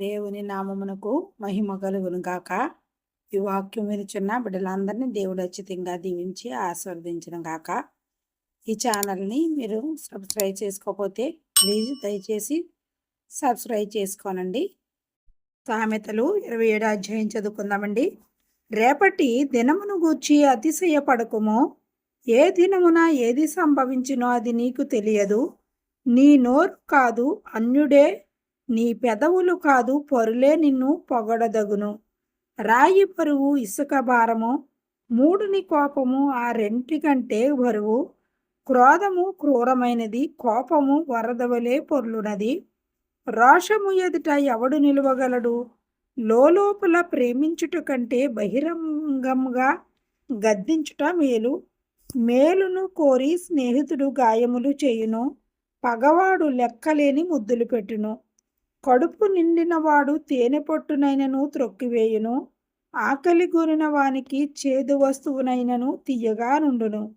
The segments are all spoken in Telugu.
దేవుని నామమునకు మహిమ కలుగును గాక. ఈ వాక్యం వినిచున్న బిడ్డలందరినీ దేవుడు అచ్చితంగా దీవించి ఆస్వాదించిన గాక. ఈ ఛానల్ని మీరు సబ్స్క్రైబ్ చేసుకోకపోతే ప్లీజ్ దయచేసి సబ్స్క్రైబ్ చేసుకోనండి. సామెతలు ఇరవై ఏడు అధ్యాయం చదువుకుందామండి. రేపటి దినమును గూర్చి అతిశయపడకుము. ఏ దినమున ఏది సంభవించినో అది నీకు తెలియదు. నీ నోరు కాదు అన్యుడే నీ పెదవులు కాదు పరులే నిన్ను పొగడదగును. రాయి పరువు ఇసుక భారము మూడుని కోపము ఆ రెంటి కంటే బరువు. క్రోధము క్రూరమైనది కోపము వరదవలే పొర్లునది. రోషము ఎదుట ఎవడు నిలువగలడు? లోపల ప్రేమించుట కంటే బహిరంగంగా గద్దించుట మేలు. మేలును కోరి స్నేహితుడు గాయములు చేయును. పగవాడు లెక్కలేని ముద్దులు పెట్టును. కడుపు నిండినవాడు తేనె పొట్టునైనను త్రొక్కివేయును. ఆకలి గురిన వానికి చేదు వస్తువునైనను తీయగా నుండును.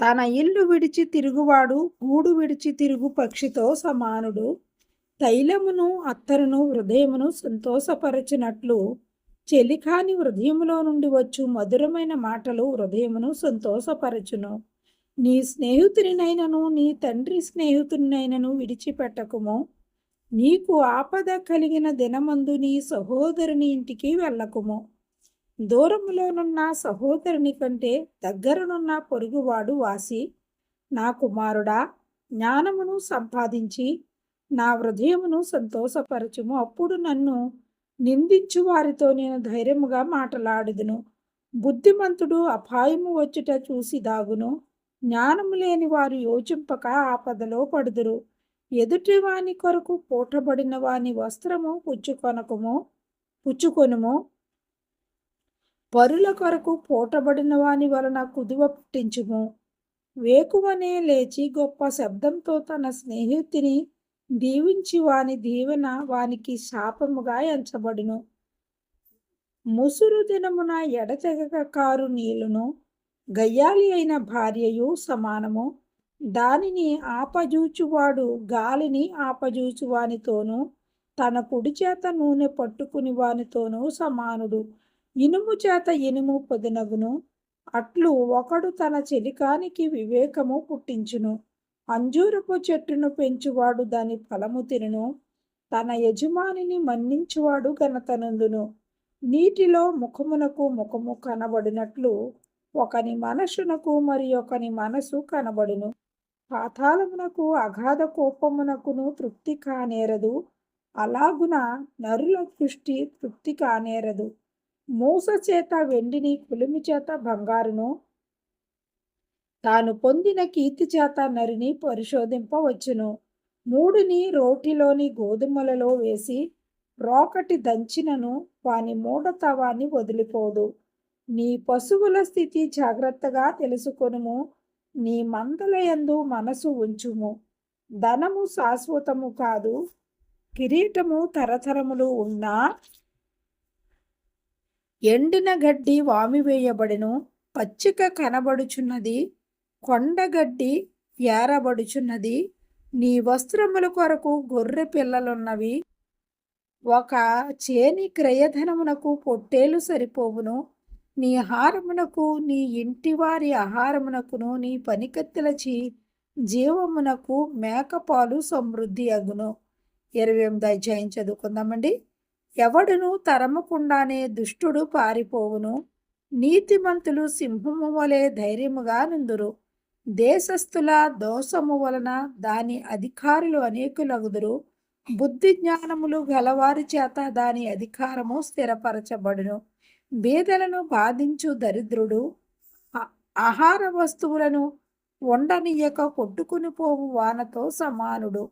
తన ఇల్లు విడిచి తిరుగువాడు గూడు విడిచి తిరుగు పక్షితో సమానుడు. తైలమును అత్తరును హృదయమును సంతోషపరచినట్లు చెలికాని హృదయములో నుండి వచ్చు మధురమైన మాటలు హృదయమును సంతోషపరచును. నీ స్నేహితునినైనను నీ తండ్రి స్నేహితునినైనను విడిచిపెట్టకుము. నీకు ఆపద కలిగిన దినమందు నీ సహోదరుని ఇంటికి వెళ్ళకుము. దూరములోనున్న సహోదరుని కంటే దగ్గరనున్న పొరుగువాడు వాసి నా కుమారుడా జ్ఞానమును సంపాదించి నా హృదయమును సంతోషపరచుము. అప్పుడు నన్ను నిందించు వారితో నేను ధైర్యముగా మాటలాడుదును. బుద్ధిమంతుడు అపాయము వచ్చుట చూసి దాగును. జ్ఞానము లేని వారు యోచింపక ఆపదలో పడుదురు. ఎదుటివాని కొరకు పూటబడిన వాని వస్త్రము పుచ్చుకొనకము పుచ్చుకొనుము. పరుల కొరకు పూటబడిన వాని వలన కుదువ పుట్టించుము. వేకువనే లేచి గొప్ప శబ్దంతో తన స్నేహితుని దీవించి వాని దీవెన వానికి శాపముగా ఎంచబడును. ముసురు దినమున ఎడతెగక కారు నీళ్ళును గయ్యాలి అయిన భార్యయు సమానము. దానిని ఆపజూచువాడు గాలిని ఆపజూచువానితోనూ తన కుడి చేత నూనె పట్టుకుని వానితోనూ సమానుడు. ఇనుము చేత ఇనుము పొదినగును అట్లు ఒకడు తన చెలికానికి వివేకము పుట్టించును. అంజూరపు చెట్టును పెంచువాడు దాని ఫలము తినును తన యజమానిని మన్నించువాడు ఘనతనందును నీటిలో ముఖమునకు ముఖము కనబడినట్లు ఒకని మనసునకు మరి ఒకని మనసు కనబడును. పాతాళమునకు అగాధ కోపమునకును తృప్తి కానేరదు. అలాగున నరుల దృష్టి తృప్తి కానేరదు. మూస చేత వెండిని కులిమి చేత బంగారును తాను పొందిన కీర్తి చేత నరిని పరిశోధింపవచ్చును. మూడుని రోటిలోని గోధుమలలో వేసి రోకటి దంచినను వాని మూఢతవాన్ని వదిలిపోదు. నీ పశువుల స్థితి జాగ్రత్తగా తెలుసుకొనుము. నీ మందులయందు మనసు ఉంచుము. ధనము శాశ్వతము కాదు కిరీటము తరతరములు ఉన్నా ఎండిన గడ్డి వామివేయబడును పచ్చిక కనబడుచున్నది కొండగడ్డి ఏరబడుచున్నది నీ వస్త్రముల కొరకు గొర్రె పిల్లలున్నవి. ఒక చేని క్రయధనమునకు పొట్టేలు సరిపోవును నీ ఆహారమునకు నీ ఇంటివారి ఆహారమునకును నీ పనికత్తెలచి జీవమునకు మేకపాలు సమృద్ధి అగును. ఇరవై ఎనిమిది అధ్యాయం చదువుకుందామండి. ఎవడును తరమకుండానే దుష్టుడు పారిపోవును. నీతిమంతులు సింహము వలె ధైర్యముగా నుందురు. దేశస్థుల దోషము వలన దాని అధికారులు అనేకులగుదురు. బుద్ధి జ్ఞానములు గలవారి చేత దాని అధికారము స్థిరపరచబడును. బీదలను బాధించు దరిద్రుడు ఆహార వస్తువులను వండనీయక కొట్టుకుని పోవు వానతో సమానుడు.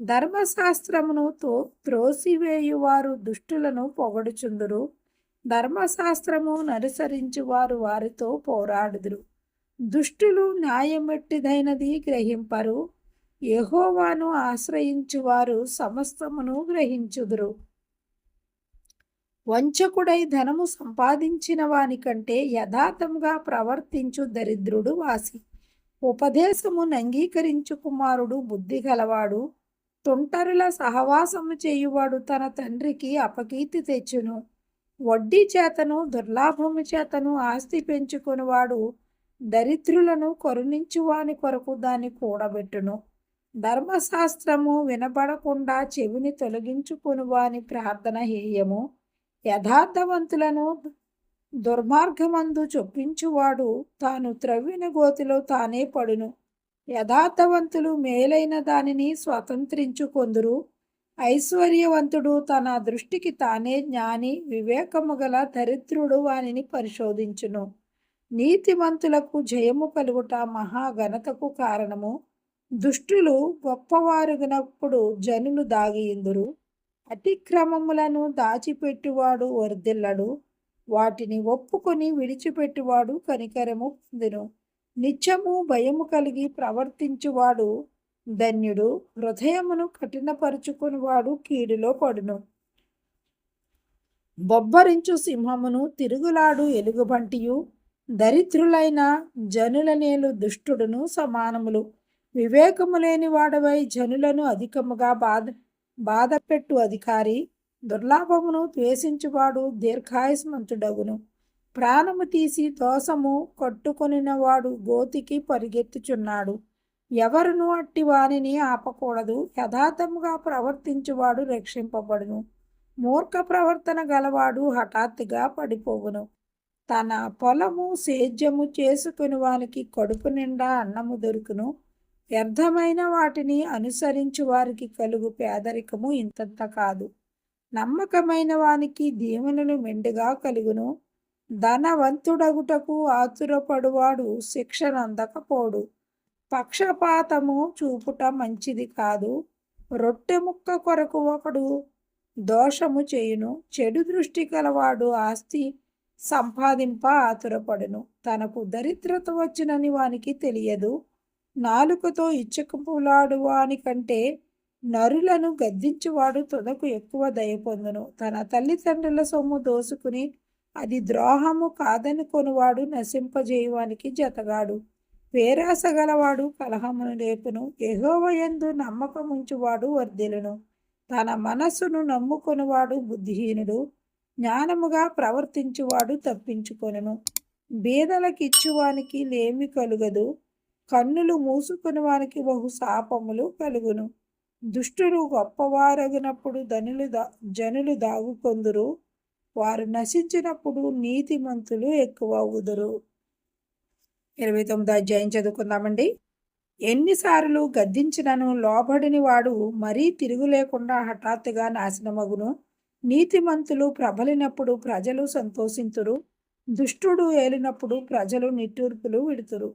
ధర్మశాస్త్రమును తో త్రోసివేయువారు దుష్టులను పొగడుచుందురు. ధర్మశాస్త్రము ననుసరించువారు వారితో పోరాడుదురు. దుష్టులు న్యాయమెట్టిదైనది గ్రహింపరు. యహోవాను ఆశ్రయించువారు సమస్తమును గ్రహించుదురు. వంచకుడై ధనము సంపాదించిన వానికంటే యథార్థంగా ప్రవర్తించు దరిద్రుడు వాసి. ఉపదేశము అంగీకరించు కుమారుడు బుద్ధి గలవాడు. తుంటరుల సహవాసము చేయువాడు తన తండ్రికి అపకీర్తి తెచ్చును. వడ్డీ చేతను దుర్లాభము చేతను ఆస్తి పెంచుకునివాడు. దరిద్రులను కరుణించువాని కొరకు దాన్ని కూడబెట్టును. ధర్మశాస్త్రము వినబడకుండా చెవిని తొలగించుకునివాని ప్రార్థన హేయము. యథార్థవంతులను దుర్మార్గమందు చొప్పించువాడు తాను త్రవ్విన గోతిలో తానే పడును. యథార్థవంతులు మేలైన దానిని స్వతంత్రించుకొందురు ఐశ్వర్యవంతుడు తన దృష్టికి తానే జ్ఞాని వివేకము గల దరిద్రుడు వానిని పరిశోధించును. నీతిమంతులకు జయము కలుగుట మహాఘనతకు కారణము. దుష్టులు గొప్పవారుగినప్పుడు జనులు దాగియిందురు అతిక్రమములను దాచిపెట్టువాడు వర్ధిల్లడు వాటిని ఒప్పుకొని విడిచిపెట్టువాడు కనికరము పొందును. నిత్యము భయము కలిగి ప్రవర్తించువాడు ధన్యుడు. హృదయమును కఠినపరుచుకునివాడు కీడులో పడును. బొబ్బరించు సింహమును తిరుగులాడు ఎలుగుబంటియు. దరిద్రులైన జనులనేలు దుష్టుడును సమానములు. వివేకము లేని వాడవై జనులను అధికముగా బాధ బాధపెట్టు అధికారి దుర్లాభమును ద్వేషించువాడు దీర్ఘాయుస్మంతుడగును ప్రాణము తీసి దోషము కట్టుకొనినవాడు గోతికి పరిగెత్తుచున్నాడు. ఎవరును అట్టి వానిని ఆపకూడదు యథార్థముగా ప్రవర్తించువాడు రక్షింపబడును. మూర్ఖ ప్రవర్తన గలవాడు హఠాత్తుగా పడిపోవును. తన పొలము సేద్యము చేసుకుని వానికి కడుపు నిండా అన్నము దొరుకును. వ్యర్థమైన వాటిని అనుసరించు వారికి కలుగు పేదరికము ఇంతంత కాదు. నమ్మకమైన వానికి దీవెనలు మెండుగా కలుగును. ధనవంతుడగుటకు ఆతురపడువాడు శిక్షణ అందకపోడు పక్షపాతము చూపుట మంచిది కాదు. రొట్టె ముక్క కొరకు ఒకడు దోషము చేయును. చెడు దృష్టి కలవాడు ఆస్తి సంపాదింప ఆతురపడును. తనకు దరిద్రత వచ్చినని వానికి తెలియదు. నాలుకతో ఇచ్చకపులాడువాని కంటే నరులను గద్దించువాడు తొదకు ఎక్కువ దయ పొందును. తన తల్లిదండ్రుల సొమ్ము దోసుకుని అది ద్రోహము కాదనుకొనివాడు నశింపజేయువానికి జతగాడు. పేరాసగలవాడు కలహమును లేపును. ఎహోవయందు నమ్మకముంచువాడు వర్ధిలును తన మనస్సును నమ్ముకొనివాడు బుద్ధిహీనుడు. జ్ఞానముగా ప్రవర్తించువాడు తప్పించుకొనును. బీదలకిచ్చువానికి లేమి కలుగదు. కన్నులు మూసుకుని వారికి బహు శాపములు కలుగును. దుష్టులు గొప్పవారగినప్పుడు ధనులు దా జనులు దాగుకొందురు. వారు నశించినప్పుడు నీతిమంతులు ఎక్కువ అవుదురు ఇరవై తొమ్మిది అధ్యాయం చదువుకుందామండి. ఎన్నిసార్లు గద్దించినను లోబడిని వాడు మరీ తిరుగు లేకుండా హఠాత్తుగా నాశనమగును. నీతిమంతులు ప్రబలినప్పుడు ప్రజలు సంతోషింతురు. దుష్టుడు ఏలినప్పుడు ప్రజలు నిట్టూర్పులు విడుతురు.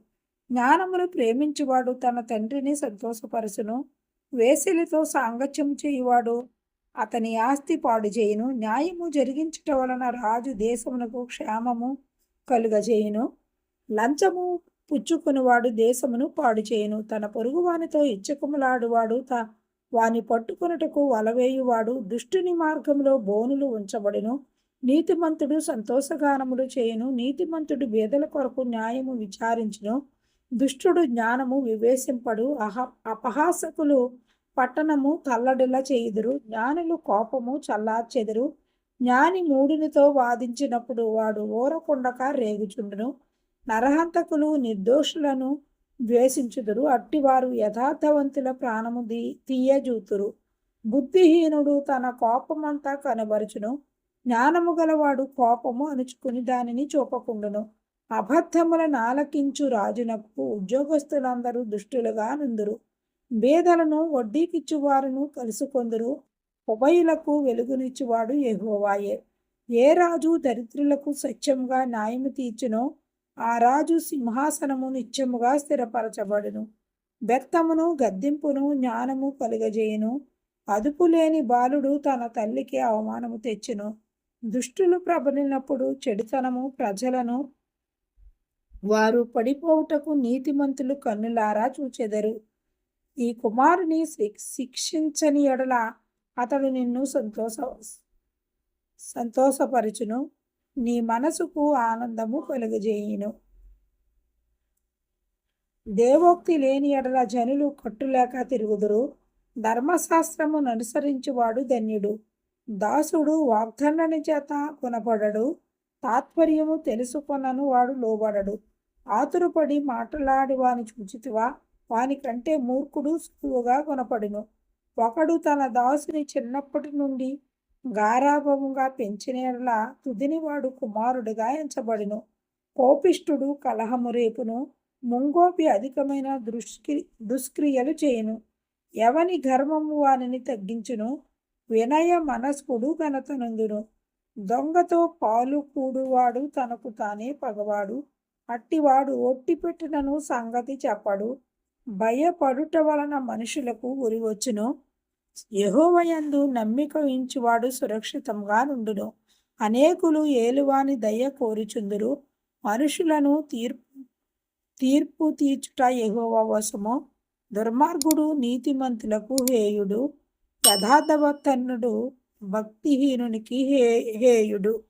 జ్ఞానమును ప్రేమించువాడు తన తండ్రిని సంతోషపరచును. వేసిలితో సాంగత్యం చేయువాడు అతని ఆస్తి పాడు చేయును. న్యాయము జరిగించటం వలన రాజు దేశమునకు క్షేమము కలుగజేయును. లంచము పుచ్చుకునివాడు దేశమును పాడు చేయును. తన పొరుగువానితో ఇచ్చకుములాడువాడు త వాని పట్టుకున్నటకు వలవేయువాడు. దుష్టుని మార్గంలో బోనులు ఉంచబడును. నీతిమంతుడు సంతోషగానములు చేయును. నీతిమంతుడు బేదల కొరకు న్యాయము విచారించును. దుష్టుడు జ్ఞానము వివేశింపడు. అహ అపహాసకులు పట్టణము తల్లడిలా చేయుదురు. జ్ఞానులు కోపము చల్లార్చెదురు. జ్ఞాని మూడినితో వాదించినప్పుడు వాడు ఓరకుండక రేగుచుండును. నరహంతకులు నిర్దోషులను ద్వేషించుదురు. అట్టివారు యథార్థవంతుల ప్రాణము దీ తీయజూతురు. బుద్ధిహీనుడు తన కోపమంతా కనబరుచును. జ్ఞానము గలవాడు కోపము అణుచుకుని దానిని చూపకుండును. అబద్ధములను ఆలకించు రాజునకు ఉద్యోగస్తులందరూ దుష్టులుగా నుందురు. బేదలను వడ్డీకిచ్చువారును కలుసుకొందురు. ఉభయులకు వెలుగునిచ్చువాడు ఎహోవాయే ఏ రాజు దరిద్రులకు సత్యముగా న్యాయము తీర్చునో ఆ రాజు సింహాసనము నిత్యముగా స్థిరపరచబడును. బెత్తమును గద్దింపును జ్ఞానము కలుగజేయును. అదుపు లేని బాలుడు తన తల్లికి అవమానము తెచ్చును. దుష్టులు ప్రబలినప్పుడు చెడుతనము ప్రజలను వారు పడిపోవుటకు నీతిమంతులు కన్నులారా చూచెదరు. ఈ కుమారుని శిక్షించని ఎడల అతడు నిన్ను సంతోష సంతోషపరచును. నీ మనసుకు ఆనందము కలుగజేయును. దేవోక్తి లేని ఎడల జనులు కట్టులేక తిరుగుదురు. ధర్మశాస్త్రమును అనుసరించువాడు ధన్యుడు. దాసుడు వాగ్దండని చేత కొనపడడు తాత్పర్యము తెలుసుకొనను వాడు లోబడడు. ఆతురపడి మాట్లాడి వాని చూచితివా? వానికంటే మూర్ఖుడు సులువుగా కొనపడును. ఒకడు తన దాసుని చిన్నప్పటి నుండి గారాభముగా పెంచినలా తుదినివాడు కుమారుడుగా కుమారుడిగా ఎంచబడును. కోపిష్ఠుడు కలహము రేపును ముంగోపి అధికమైన దృష్కి దుష్క్రియలు చేయును. ఎవని గర్వము వానిని తగ్గించును? వినయ మనస్కుడు ఘనతనందును దొంగతో పాలు కూడువాడు తనకు తానే పగవాడు. అట్టివాడు ఒట్టి పెట్టినను సంగతి చెప్పడు. భయపడుట వలన మనుషులకు ఉరివచ్చును యహోవయందు నమ్మిక ఉంచువాడు సురక్షితంగా నుండును. అనేకులు ఏలువాని దయ కోరుచుందురు. మనుషులను తీర్పు తీర్పు తీర్చుట ఎహోవ వశము. దుర్మార్గుడు నీతిమంతులకు హేయుడు. యథార్థభక్తనుడు భక్తిహీనునికి హే హేయుడు.